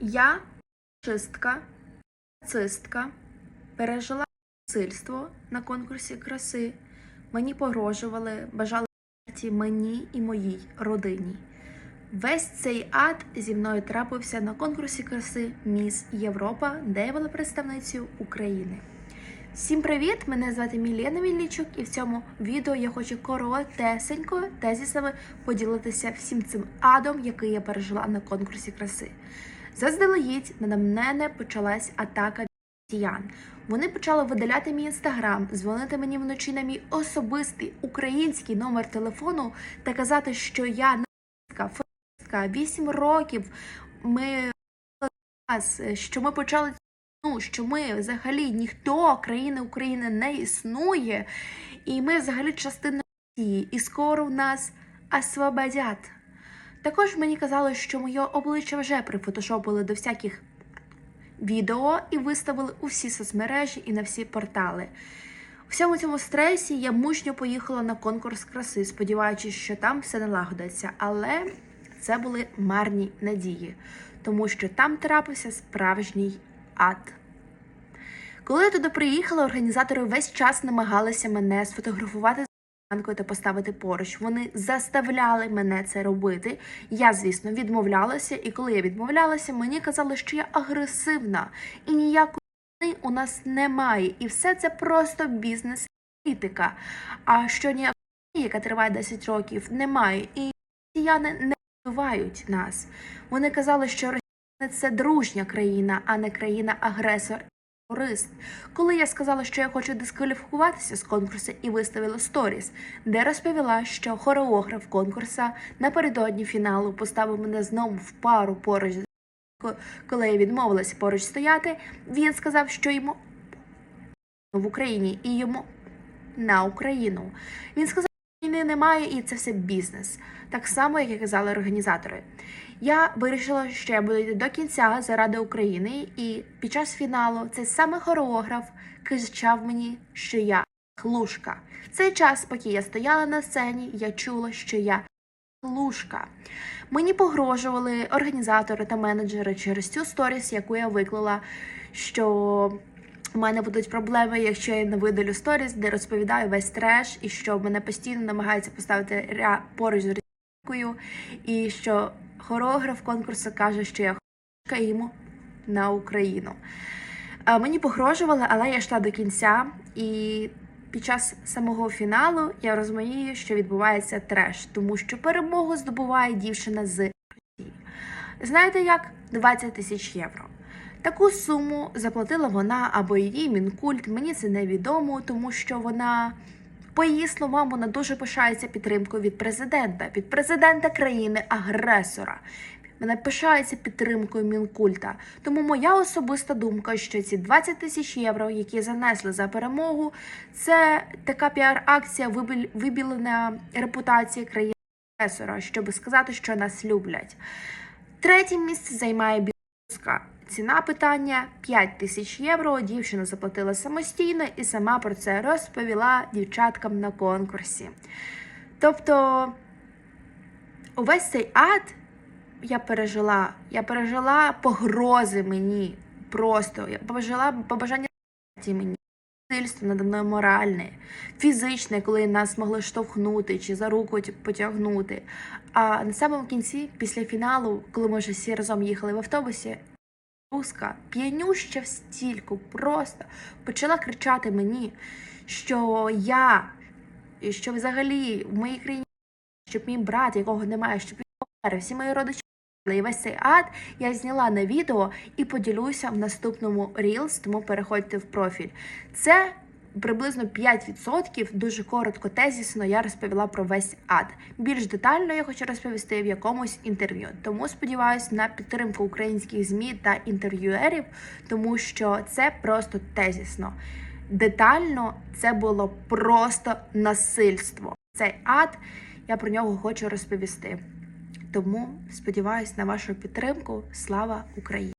Я фашистка, нацистка, пережила насильство на конкурсі краси. Мені погрожували, бажали смерті мені і моїй родині. Весь цей ад зі мною трапився на конкурсі краси Міс Європа, де я була представницею України. Всім привіт! Мене звати Мілена Мілічук, і в цьому відео я хочу коротесенько тезісами поділитися всім цим адом, який я пережила на конкурсі краси. Заздалегідь на мене почалась атака росіян. Вони почали видаляти мій інстаграм, дзвонити мені вночі на мій особистий український номер телефону та казати, що я фашистка, 8 років. Ми що ми почали ну, що ми взагалі ніхто країни України не існує, і ми взагалі частина Росії, і скоро в нас освободять. Також мені казали, що моє обличчя вже прифотошопили до всяких відео і виставили у всі соцмережі і на всі портали. У всьому цьому стресі я мужньо поїхала на конкурс краси, сподіваючись, що там все налагодиться. Але це були марні надії, тому що там трапився справжній ад. Коли я туди приїхала, організатори весь час намагалися мене сфотографувати та поставити поруч. Вони заставляли мене це робити. Я, звісно, відмовлялася, і коли я відмовлялася, мені казали, що я агресивна і ніякої у нас немає. І все це просто бізнес-політика. А що ніякої, яка триває 10 років, немає. І росіяни не вбивають нас. Вони казали, що Росія це дружня країна, а не країна-агресор. Терорист. Коли я сказала, що я хочу дискваліфікуватися з конкурсу і виставила сторіс, де розповіла, що хореограф конкурсу напередодні фіналу поставив мене знову в пару поруч коли я відмовилася поруч стояти, він сказав, що йому в Україні і йому на Україну. Він сказав, війни немає і це все бізнес. Так само, як і казали організатори. Я вирішила, що я буду йти до кінця заради України, і під час фіналу цей саме хореограф кричав мені, що я хлушка. Цей час, поки я стояла на сцені, я чула, що я хлушка. Мені погрожували організатори та менеджери через цю сторіс, яку я виклала, що у мене будуть проблеми, якщо я не видалю сторіс, де розповідаю весь треш, і що мене постійно намагаються поставити ря- поруч з російською, і що хореограф конкурсу каже, що я хлушка йому на Україну. Мені погрожували, але я йшла до кінця, і під час самого фіналу я розумію, що відбувається треш, тому що перемогу здобуває дівчина з Росії. Знаєте як? 20 тисяч євро. Таку суму заплатила вона або її мінкульт. Мені це невідомо, тому що вона, по її словам, вона дуже пишається підтримкою від президента, від президента країни-агресора. Мене пишається підтримкою мінкульта. Тому моя особиста думка, що ці 20 тисяч євро, які занесли за перемогу, це така піар-акція вибіл- вибілення репутації країни агресора, щоб сказати, що нас люблять. Третє місце займає білоруська. Ціна питання 5 тисяч євро. Дівчина заплатила самостійно і сама про це розповіла дівчаткам на конкурсі. Тобто, увесь цей ад я пережила. Я пережила погрози мені. Просто я пережила побажання мені. Насильство надо мною моральне, фізичне, коли нас могли штовхнути чи за руку потягнути. А на самому кінці, після фіналу, коли ми вже всі разом їхали в автобусі, руска, п'янюща в стільку, просто почала кричати мені, що я, що взагалі в моїй країні, щоб мій брат, якого немає, щоб він помер, всі мої родичі. І весь цей ад я зняла на відео і поділюся в наступному Reels, тому переходьте в профіль. Це приблизно 5%, дуже коротко, тезісно я розповіла про весь ад. Більш детально я хочу розповісти в якомусь інтерв'ю. Тому сподіваюся на підтримку українських ЗМІ та інтерв'юерів, тому що це просто тезісно. Детально це було просто насильство. Цей ад, я про нього хочу розповісти. Тому сподіваюся на вашу підтримку. Слава Україні!